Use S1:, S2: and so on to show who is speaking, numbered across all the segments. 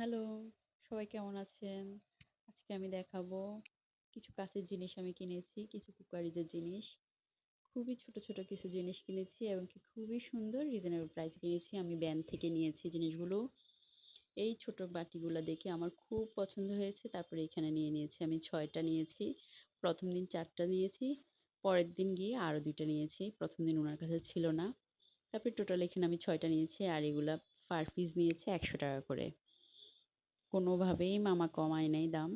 S1: Hello, সবাই কেমন আছেন? আজকে আমি দেখাবো কিছু কাঁচের জিনিস আমি কিনেছি, কিছু কুকারিজের জিনিস। খুবই ছোট, ছোট কিছু জিনিস কিনেছি এবং কি খুবই সুন্দর রিজনেবল প্রাইসে কিনেছি। আমি ব্যান্ড থেকে নিয়েছি জিনিসগুলো। এই ছোট বাটিগুলো দেখে আমার খুব পছন্দ হয়েছে। তারপরে এখানে নিয়ে নিয়েছি আমি ছয়টা নিয়েছি। প্রথম দিন চারটা নিয়েছি। পরের দিন গিয়ে আরও দুইটা নিয়েছি। প্রথম দিন ওনার কাছে ছিল না। তারপরে টোটাল এখানে আমি ছয়টা নিয়েছি আর এগুলা পার পিস নিয়েছে ৳১০০ করে। কোনোভাবেই মামা কমায় নাই দাম।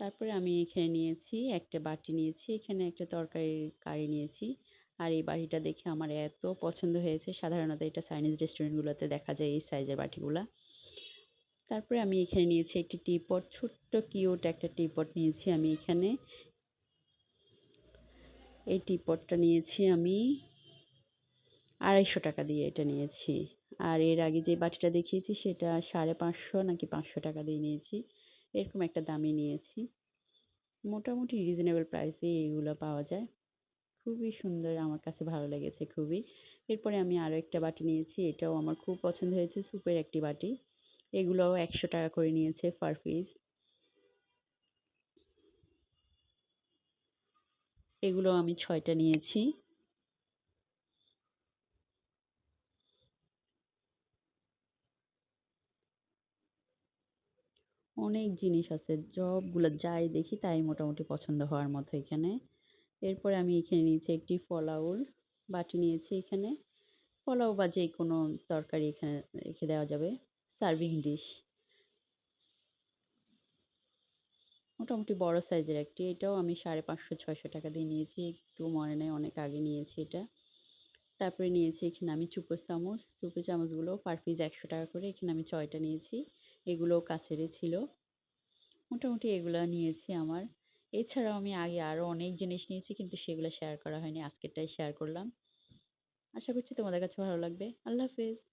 S1: তারপরে আমি এখানে নিয়েছি, একটা বাটি নিয়েছি। এখানে একটা তরকারির কারি নিয়েছি। আর এই বাটিটা দেখে আমার এত পছন্দ হয়েছে। সাধারণত এটা চাইনিজ রেস্টুরেন্টগুলোতে দেখা যায় এই সাইজের বাটিগুলা। তারপরে আমি এখানে নিয়েছি একটি টিপট, ছোট্ট, কিউট একটা টিপট নিয়েছি আমি এখানে। এই টিপটটা নিয়েছি আমি ৳২৫০ দিয়ে এটা নিয়েছি। আর এর আগে যে বাটিটা দেখিয়েছি সেটা ৳৫৫০ নাকি ৳৫০০ দিয়ে নিয়েছি। এরকম একটা দামই নিয়েছি। মোটামুটি রিজনেবল প্রাইসে এগুলো পাওয়া যায়। খুবই সুন্দর, আমার কাছে ভালো লেগেছে খুবই। এরপরে আমি আরও একটা বাটি নিয়েছি। এটাও আমার খুব পছন্দ হয়েছে সুপের একটি বাটি। এগুলোও ৳১০০ করে নিয়েছে পার পিস। এগুলো আমি ছয়টা নিয়েছি। অনেক জিনিস আছে। সবগুলো যাই দেখি তাই মোটামুটি পছন্দ হওয়ার মতো এখানে। এরপরে আমি এখানে নিয়েছি একটি ফলাউল বাটি নিয়েছি এখানে। পোলাও বা যে কোনো তরকারি এখানে রেখে দেওয়া যাবে। Serving dish. মোটামুটি বড় সাইজের একটি। এটাও আমি ৳৫৫০-৬০০ দিয়ে নিয়েছি। একটু মনে নেই, অনেক আগে নিয়েছি এটা। তারপরে নিয়েছি এখানে আমি চুপো চামচ। চুপো চামচগুলো পার পিস ৳১০০ করে। এখানে আমি ৬ টা নিয়েছি। এগুলোও কাছেরই ছিল। মোটামুটি এগুলো নিয়েছি আমার। এছাড়াও আমি আগে আরও অনেক জিনিস নিয়েছি, কিন্তু সেগুলো শেয়ার করা হয়নি। আজকেরটাই শেয়ার করলাম। আশা করছি তোমাদের কাছে ভালো লাগবে। আল্লাহ হাফেজ।